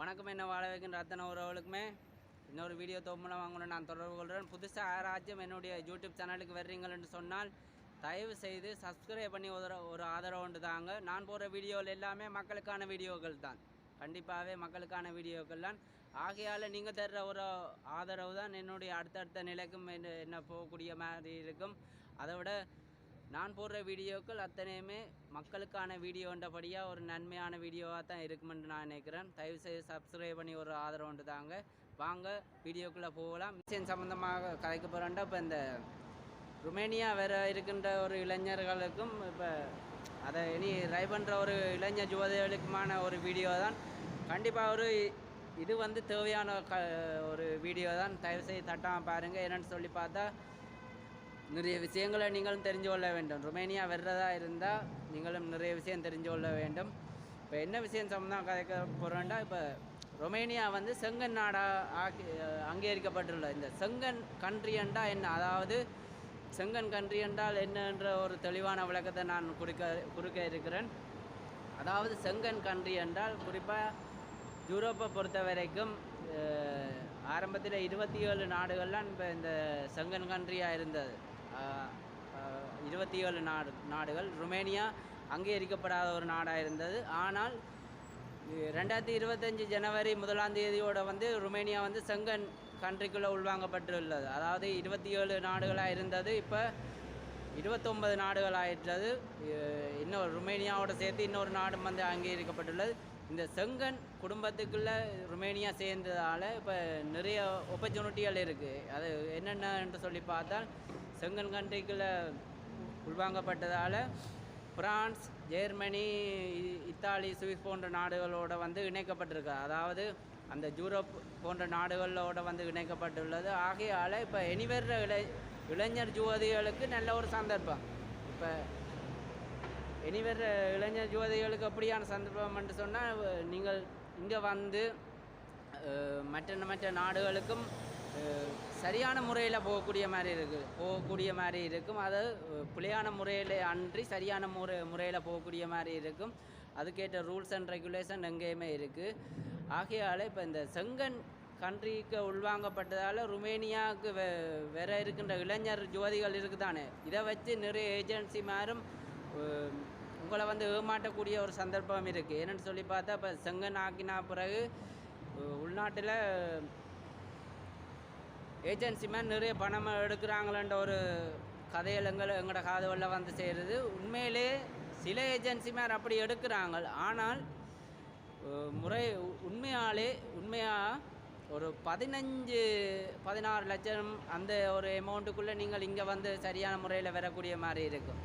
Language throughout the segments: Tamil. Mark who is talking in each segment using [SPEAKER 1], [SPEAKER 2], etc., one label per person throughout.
[SPEAKER 1] வணக்கம் என்ன வாழ வைக்கின்ற அத்தனை உறவுகளுக்குமே. இன்னொரு வீடியோ மூலம் வாங்கணும் நான் தொடர்பு கொள்கிறேன். புதுசாக யாராச்சும் என்னுடைய யூடியூப் சேனலுக்கு வர்றீங்கள்னு சொன்னால் தயவு செய்து சப்ஸ்கிரைப் பண்ணி ஒரு ஒரு ஆதரவு உண்டு தாங்க. நான் போடுற வீடியோவில் எல்லாமே மக்களுக்கான வீடியோக்கள் தான். கண்டிப்பாகவே மக்களுக்கான வீடியோக்கள் தான். ஆகையால் நீங்கள் தர்ற ஒரு ஆதரவு தான் என்னுடைய அடுத்தடுத்த நிலைக்கும் என்ன என்ன போகக்கூடிய மாதிரி இருக்கும். அதை விட நான் போடுற வீடியோக்கள் அத்தனையுமே மக்களுக்கான வீடியோன்றபடியாக ஒரு நன்மையான வீடியோவாக தான் இருக்குமென்று நான் நினைக்கிறேன். தயவுசெய்து சப்ஸ்கிரைப் பண்ணி ஒரு ஆதரவு உண்டு தாங்க. வாங்க வீடியோக்குள்ளே போகலாம். மிஷின் சம்மந்தமாக கலைக்க போகிறேன்டா இப்போ இந்த ருமேனியா வேறு இருக்கின்ற ஒரு இளைஞர்களுக்கும் இப்போ அதை இனி ட்ரை பண்ணுற ஒரு இளைஞர் யுவதிகளுக்குமான ஒரு வீடியோ தான் கண்டிப்பாக ஒரு இது வந்து தேவையான க ஒரு வீடியோ தான் தயவுசெய்து தட்டாமல் பாருங்கள் என்னென்னு சொல்லி பார்த்தா நிறைய விஷயங்களை நீங்களும் தெரிஞ்சு கொள்ள வேண்டும். ருமேனியா வர்றதா இருந்தால் நீங்களும் நிறைய விஷயம் தெரிஞ்சு கொள்ள வேண்டும். இப்போ என்ன விஷயம் சம்மந்தம் கதைக்க போகிறோம்டா இப்போ ரொமேனியா வந்து செங்கன் நாடாக ஆக்கி அங்கீகரிக்கப்பட்டுள்ள இந்த செங்கன் கண்ட்ரி என்றால் என்ன? அதாவது செங்கன் கண்ட்ரி என்றால் என்னன்ற ஒரு தெளிவான விளக்கத்தை நான் குறிக்க குறிக்க இருக்கிறேன். அதாவது செங்கன் கண்ட்ரி என்றால் குறிப்பாக யூரோப்பை பொறுத்த வரைக்கும் ஆரம்பத்தில் இருபத்தி ஏழு நாடுகள்லாம் இப்போ இந்த செங்கன் கண்ட்ரியாக இருந்தது. இருபத்தி ஏழு நாடு நாடுகள். ருமேனியா அங்கீகரிக்கப்படாத ஒரு நாடாக இருந்தது. ஆனால் ரெண்டாயிரத்தி இருபத்தஞ்சி ஜனவரி முதலாம் தேதியோட வந்து ருமேனியா வந்து செங்கன் கண்ட்ரிக்குள்ளே உள்வாங்கப்பட்டுள்ளது. அதாவது இருபத்தி ஏழு நாடுகளாக இருந்தது. இப்போ இருபத்தொன்பது நாடுகள் ஆயிட்டது இன்னொரு ருமேனியாவோட சேர்த்து இன்னொரு நாடும் வந்து அங்கீகரிக்கப்பட்டுள்ளது. இந்த செங்கன் குடும்பத்துக்குள்ளே ருமேனியா சேர்ந்ததால் இப்போ நிறைய ஆப்பர்ச்சுனிட்டிகள் இருக்குது அது என்னென்ன என்று சொல்லி பார்த்தால் செங்கன் கண்ட்ரிக்குள்ளே உள்வாங்கப்பட்டதால் பிரான்ஸ் ஜெர்மனி இ- இத்தாலி சுவிஸ் போன்ற நாடுகளோடு வந்து இணைக்கப்பட்டிருக்கு. அதாவது அந்த யூரோப் போன்ற நாடுகளோட வந்து இணைக்கப்பட்டுள்ளது. ஆகையால் இப்போ எனிவர்ற இளை இளைஞர் யுவதிகளுக்கு நல்ல ஒரு சந்தர்ப்பம். இப்போ இனிவர் இளைஞர் யுவதிகளுக்கு அப்படியான சந்தர்ப்பம் என்று சொன்னால் நீங்கள் இங்கே வந்து மற்ற மற்ற நாடுகளுக்கும் சரியான முறையில் போகக்கூடிய மாதிரி இருக்குது போகக்கூடிய மாதிரி இருக்கும். அது பிழையான முறையில் அன்றி சரியான முறை முறையில் போகக்கூடிய மாதிரி இருக்கும். அதுக்கேற்ற ரூல்ஸ் அண்ட் ரெகுலேஷன் எங்கேயுமே இருக்குது ஆகையால் இப்போ இந்த செங்கன் கண்ட்ரிக்கு உள்வாங்கப்பட்டதால் ருமேனியாவுக்கு வே வேற இருக்கின்ற இளைஞர் ஜோதிகள் இருக்குதானே? இதை வச்சு நிறைய ஏஜென்சி மாறும் உங்களை வந்து ஏமாற்றக்கூடிய ஒரு சந்தர்ப்பம் இருக்குது என்னென்னு சொல்லி பார்த்தா இப்போ செங்கன் ஆக்கினா பிறகு உள்நாட்டில் ஏஜென்சி மேன் நிறைய பணம் எடுக்கிறாங்களன்ற ஒரு கதையில் எங்களை எங்களோட காதுகளில் வந்து சேருது. உண்மையிலே சில ஏஜென்சி மேன் அப்படி எடுக்கிறாங்க. ஆனால் முறை உண்மையாலே உண்மையாக ஒரு பதினஞ்சு பதினாறு லட்சம் அந்த ஒரு அமௌண்ட்டுக்குள்ளே நீங்கள் இங்கே வந்து சரியான முறையில் வரக்கூடிய மாதிரி இருக்கும்.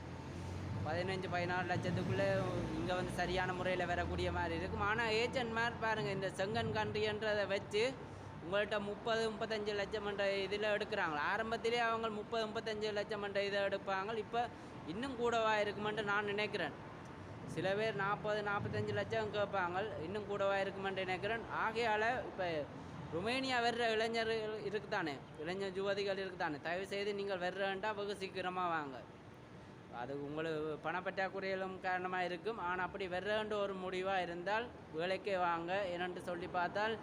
[SPEAKER 1] பதினஞ்சு பதினாறு லட்சத்துக்குள்ளே இங்கே வந்து சரியான முறையில் வரக்கூடிய மாதிரி இருக்கும். ஆனால் ஏஜென்ட் மாதிரி பாருங்கள் இந்த செங்கன் கண்ட்ரின்றதை வச்சு உங்கள்கிட்ட முப்பது முப்பத்தஞ்சு லட்சம் என்ற இதில் எடுக்கிறாங்களா ஆரம்பத்திலே அவங்க முப்பது முப்பத்தஞ்சு லட்சம் என்ற இதை எடுப்பாங்க. இப்போ இன்னும் கூடவா இருக்குமென்று நான் நினைக்கிறேன். சில பேர் நாற்பது நாற்பத்தஞ்சு லட்சம் கேட்பாங்க. இன்னும் கூடவா இருக்குமென்று நினைக்கிறேன். ஆகையால் இப்போ ருமேனியா வர்ற இளைஞர்கள் இருக்குதானே? இளைஞர் யுவதிகள் இருக்குதானே? தயவு செய்து நீங்கள் வர்றேன்டா வெகு சீக்கிரமாக வாங்க. அது உங்களுக்கு பணப்பற்றாக்குறையிலும் காரணமாக இருக்கும். ஆனால் அப்படி வெறேண்டு ஒரு முடிவாக இருந்தால் வேலைக்கே வாங்க. என்னென்று சொல்லி பார்த்தால்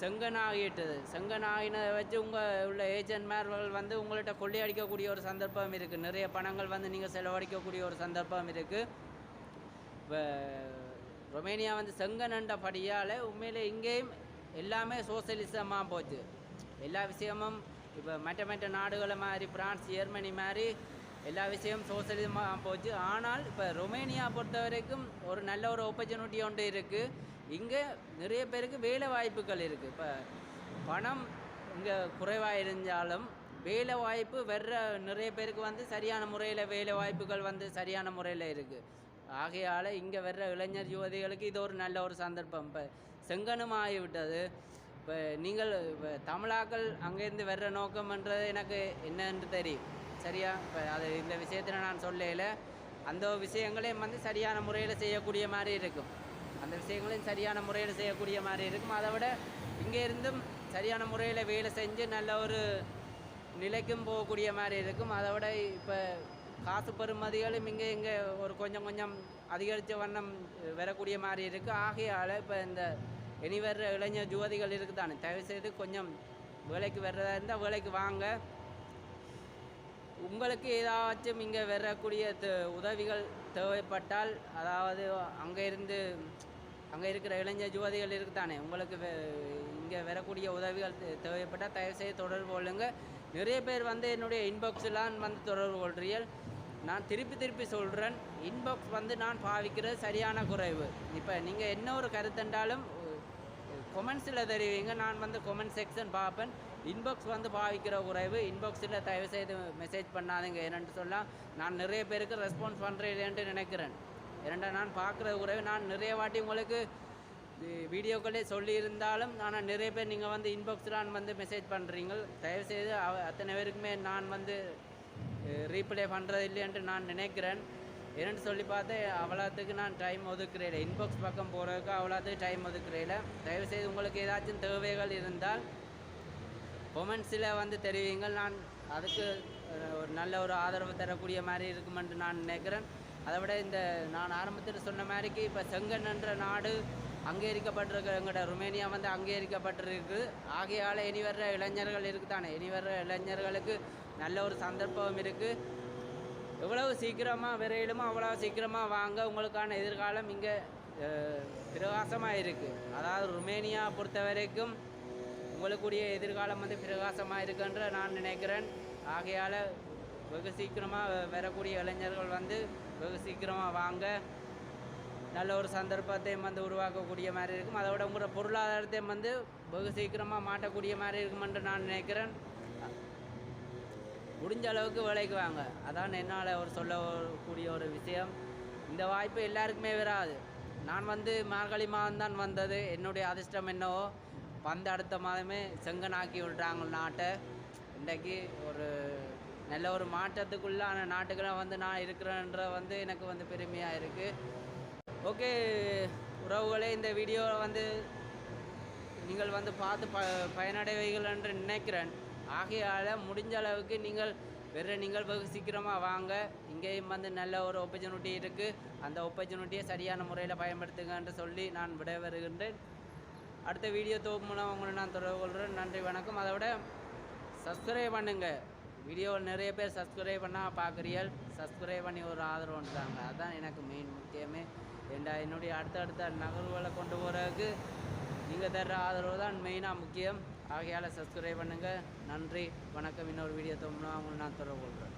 [SPEAKER 1] செங்கன் செங்கனாகினதை வச்சு உங்கள் உள்ள ஏஜென்ட்மார்கள் வந்து உங்கள்கிட்ட கொள்ளையடிக்கக்கூடிய ஒரு சந்தர்ப்பம் இருக்குது நிறைய பணங்கள் வந்து நீங்கள் செலவழிக்கக்கூடிய ஒரு சந்தர்ப்பம் இருக்குது இப்போ ரொமேனியா வந்து செங்கனண்டபடியால் உண்மையில் இங்கேயும் எல்லாமே சோசியலிசமாக போச்சு. எல்லா விஷயமும் இப்போ மற்ற மற்ற நாடுகளை மாதிரி பிரான்ஸ் ஜெர்மனி மாதிரி எல்லா விஷயமும் சோசியலிசமாக போச்சு. ஆனால் இப்போ ரொமேனியா பொறுத்த வரைக்கும் ஒரு நல்ல ஒரு ஆப்பர்ச்சுனிட்டி ஒன்று இருக்குது இங்கே நிறைய பேருக்கு வேலை வாய்ப்புகள் இருக்குது இப்போ பணம் இங்கே குறைவாக இருந்தாலும் வேலை வாய்ப்பு வர்ற நிறைய பேருக்கு வந்து சரியான முறையில் வேலை வாய்ப்புகள் வந்து சரியான முறையில் இருக்குது ஆகையால் இங்கே வர்ற இளைஞர் யுவதிகளுக்கு இது ஒரு நல்ல ஒரு சந்தர்ப்பம். இப்போ செங்கனும் ஆகிவிட்டது. இப்போ நீங்கள் இப்போ தமிழாக்கள் அங்கேருந்து வர்ற நோக்கம்ன்றது எனக்கு என்னன்னு தெரியும். சரியா? இப்போ அது இந்த விஷயத்தில் நான் சொல்லல. அந்த விஷயங்களையும் வந்து சரியான முறையில் செய்யக்கூடிய மாதிரி இருக்கும். அந்த விஷயங்களையும் சரியான முறையில் செய்யக்கூடிய மாதிரி இருக்கும். அதை விட இங்கே இருந்தும் சரியான முறையில் வேலை செஞ்சு நல்ல ஒரு நிலைக்கும் போகக்கூடிய மாதிரி இருக்கும். அதை விட இப்போ காசு பெறுமதிகளும் இங்கே இங்கே ஒரு கொஞ்சம் கொஞ்சம் அதிகரித்த வண்ணம் வரக்கூடிய மாதிரி இருக்குது ஆகையால் இப்போ இந்த இனி வர்ற இளைஞர் யுவதிகள் இருக்குதானே? தயவு செய்து கொஞ்சம் வேலைக்கு வர்றதா இருந்தால் வேலைக்கு வாங்க. உங்களுக்கு ஏதாச்சும் இங்கே வரக்கூடிய த- உதவிகள் தேவைப்பட்டால் அதாவது அங்கே இருந்து அங்கே இருக்கிற இளைஞர் யுவதிகள் இருக்குதானே உங்களுக்கு இங்கே வரக்கூடிய உதவிகள் தேவைப்பட்டால் தயவுசெய்து தொடர்பு கொள்ளுங்க. நிறைய பேர் வந்து என்னுடைய இன்பாக்ஸ்லாம் வந்து தொடர்பு கொள்றீர்கள். நான் திருப்பி திருப்பி சொல்கிறேன் இன்பாக்ஸ் வந்து நான் பாவிக்கிறது சரியான குறைவு. இப்போ நீங்கள் என்ன ஒரு கருத்துண்டாலும் கொமெண்ட்ஸில் தெரிவிங்க. நான் வந்து கொமெண்ட் செக்ஷன் பார்ப்பேன். இன்பாக்ஸ் வந்து பாவிக்கிற குறைவு இன்பாக்ஸில் தயவு செய்து மெசேஜ் பண்ணாதீங்க. என்னென்னு சொன்னால் நான் நிறைய பேருக்கு ரெஸ்பான்ஸ் பண்ணுறேன்ட்டு நினைக்கிறேன். ஏனெண்டா நான் பார்க்குற குறைவு நான் நிறைய வாட்டி உங்களுக்கு வீடியோக்களே சொல்லியிருந்தாலும் ஆனால் நிறைய பேர் நீங்கள் வந்து இன்பாக்ஸ்லான் வந்து மெசேஜ் பண்ணுறீங்க தயவுசெய்து அவ அத்தனை பேருக்குமே நான் வந்து ரீப்ளே பண்ணுறது இல்லைன்ட்டு நான் நினைக்கிறேன். என்னென்னு சொல்லி பார்த்து அவ்வளோத்துக்கு நான் டைம் ஒதுக்குறேன். இன்பாக்ஸ் பக்கம் போகிறதுக்கு அவ்வளோத்துக்கு டைம் ஒதுக்குறேன். தயவுசெய்து உங்களுக்கு ஏதாச்சும் தேவைகள் இருந்தால் கொமெண்ட்ஸில் வந்து தெரிவிங்கள். நான் அதுக்கு ஒரு நல்ல ஒரு ஆதரவு தரக்கூடிய மாதிரி இருக்குமென்று நான் நினைக்கிறேன். அதை விட இந்த நான் ஆரம்பத்தில் சொன்ன மாதிரிக்கு இப்போ செங்கன் என்ற நாடு அங்கீகரிக்கப்பட்டிருக்க எங்களோட ருமேனியா வந்து அங்கீகரிக்கப்பட்டிருக்கு. ஆகையால் இனி வர்ற இளைஞர்கள் இருக்குதானே இனி வர்ற இளைஞர்களுக்கு நல்ல ஒரு சந்தர்ப்பம் இருக்குது எவ்வளவு சீக்கிரமாக விரையிலுமோ அவ்வளோ சீக்கிரமாக வாங்க. உங்களுக்கான எதிர்காலம் இங்கே பிரகாசமாக இருக்குது அதாவது ருமேனியா பொறுத்த வரைக்கும் உங்களுக்குடைய எதிர்காலம் வந்து பிரகாசமாக இருக்குன்ற நான் நினைக்கிறேன். ஆகையால் வெகு சீக்கிரமாக வரக்கூடிய இளைஞர்கள் வந்து வெகு சீக்கிரமாக வாங்க. நல்ல ஒரு சந்தர்ப்பத்தையும் வந்து உருவாக்கக்கூடிய மாதிரி இருக்கும். அதோட உங்களோட பொருளாதாரத்தையும் வந்து வெகு சீக்கிரமாக மாட்டக்கூடிய மாதிரி இருக்குமென்று நான் நினைக்கிறேன். முடிஞ்ச அளவுக்கு வேலைக்கு வாங்க. அதான் என்னால் ஒரு சொல்லக்கூடிய ஒரு விஷயம். இந்த வாய்ப்பு எல்லாருக்குமே வராது. நான் வந்து மார்கழி மாதம் தான் வந்தது. என்னுடைய அதிர்ஷ்டம் என்னவோ வந்த அடுத்த மாதமே செங்கனாக்கி விட்றாங்க நாட்டை. இன்றைக்கு ஒரு நல்ல ஒரு மாற்றத்துக்குள்ளான நாட்டுக்கெல்லாம் வந்து நான் இருக்கிறேன்ற வந்து எனக்கு வந்து பெருமையாக இருக்குது ஓகே உறவுகளே இந்த வீடியோவை வந்து நீங்கள் வந்து பார்த்து ப பயனடைவீர்கள் என்று நினைக்கிறேன். ஆகையால் முடிஞ்ச அளவுக்கு நீங்கள் வேறு நீங்கள் சீக்கிரமாக வாங்க. இங்கேயும் வந்து நல்ல ஒரு ஆப்பர்ச்சுனிட்டி இருக்குது அந்த ஆப்பர்ச்சுனிட்டியை சரியான முறையில் பயன்படுத்துங்கன்னு சொல்லி நான் விட வருகின்றேன் அடுத்த வீடியோ தொகுப்பு மூலம் உங்களை நான் தொடர்பு கொள்கிறேன். நன்றி வணக்கம். அதை விட சப்ஸ்கிரைப் பண்ணுங்கள் வீடியோவில் நிறைய பேர் சப்ஸ்கிரைப் பண்ணால் பார்க்குறீர்கள். சப்ஸ்கிரைப் பண்ணி ஒரு ஆதரவு வந்துட்டாங்க. அதுதான் எனக்கு மெயின் முக்கியமே. ஏண்டா என்னுடைய அடுத்தடுத்த நகர்வுகளை கொண்டு போகிறதுக்கு நீங்கள் தர்ற ஆதரவு தான் மெயினாக முக்கியம். ஆகையால் சப்ஸ்கிரைப் பண்ணுங்கள் நன்றி வணக்கம். இன்னொரு வீடியோ தோம்னா உங்களை நான் தொடர்பு கொள்கிறேன்.